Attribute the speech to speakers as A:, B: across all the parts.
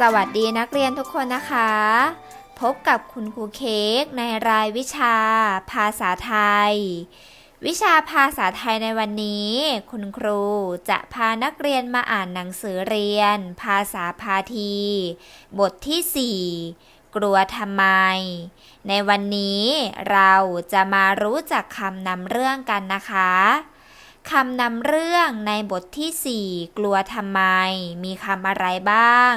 A: สวัสดีนักเรียนทุกคนนะคะ พบกับคุณครูเค้กในรายวิชา ภาษาไทย วิชาภาษาไทยในวันนี้ คุณครูจะพานักเรียนมาอ่านหนังสือเรียน ภาษาพาที บทที่ 4 กลัวทำไม ในวันนี้เราจะมารู้จักคำนำเรื่องกันนะคะ คำนำเรื่องในบทที่ 4 กลัวทำไม มีคำอะไรบ้าง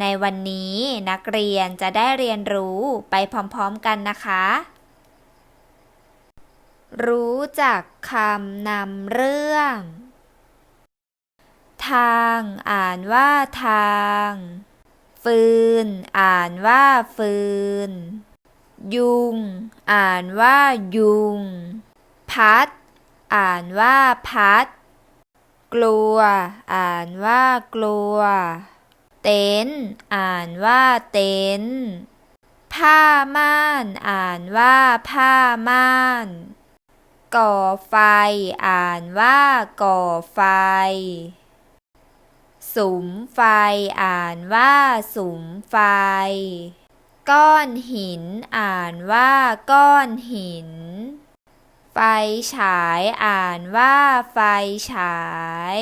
A: ในวันนี้นักเรียนจะได้เรียนรู้ไปพร้อมๆกันนะคะ รู้จักคำนำเรื่อง ทางอ่านว่าทาง ฟืน อ่านว่าฟืน ยุง อ่านว่ายุง พัด อ่านว่าพัด กลัว อ่านว่ากลัว เต็นท์อ่านว่าเต็นท์ผ้าม่าน อ่านว่าผ้าม่าน ก่อไฟ อ่านว่าก่อไฟ สุมไฟ อ่านว่าสุมไฟ ก้อนหิน อ่านว่าก้อนหิน ไฟฉายอ่านว่าไฟฉาย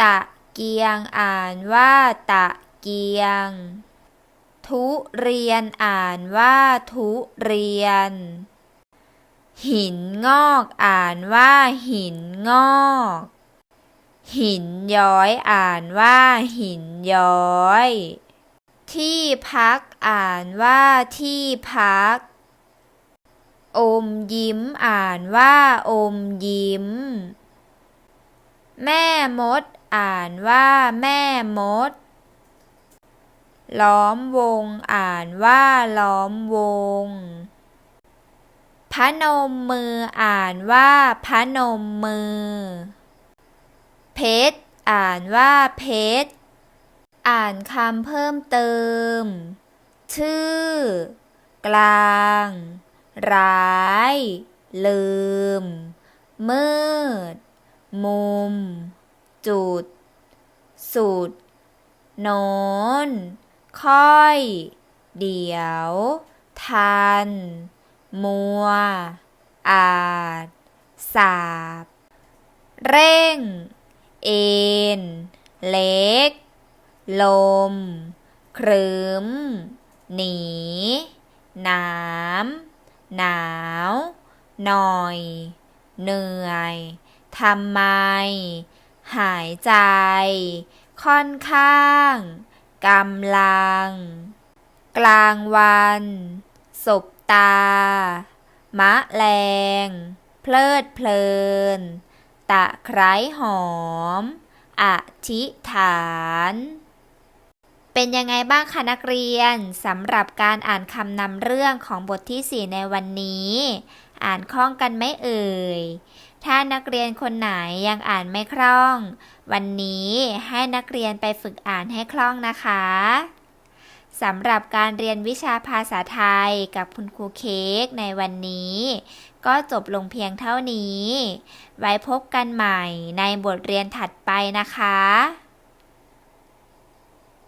A: ตะเกียงอ่านว่าตะเกียง ทุเรียนอ่านว่าทุเรียน หินงอกอ่านว่าหินงอก หินย้อยอ่านว่าหินย้อย ที่พักอ่านว่าที่พัก อมยิ้มอ่านว่าอมยิ้ม แม่มดอ่านว่าแม่มด ล้อมวงอ่านว่าล้อมวง พนมมืออ่านว่าพนมมือ เพชรอ่านว่าเพชร อ่านคำเพิ่มเติม ชื่อ กลาง ร้าย ลืม มืด มุม จุด สุด โน้น ค่อย เดี๋ยว ทัน มัว อาจ สาบ เร่ง เอ็น เล็ก ลม ครึ้มหนี น้ำ หนาว หน่อย เหนื่อยทำไม หายใจ ค่อนข้างกำลัง กลางวันสบตา มะแรงเพลิดเพลิน ตะไคร้หอม อธิษฐาน เป็นยังไงบ้างคะนักเรียนสำหรับการอ่านคำนำเรื่องของบทที่ 4 ในวันนี้ อ่านคล่องกันไหมเอ่ย ถ้านักเรียนคนไหนยังอ่านไม่คล่อง วันนี้ให้นักเรียนไปฝึกอ่านให้คล่องนะคะสำหรับการเรียนวิชาภาษาไทยกับคุณครูเค้กในวันนี้ ก็จบลงเพียงเท่านี้ ไว้พบกันใหม่ในบทเรียนถัดไปนะคะ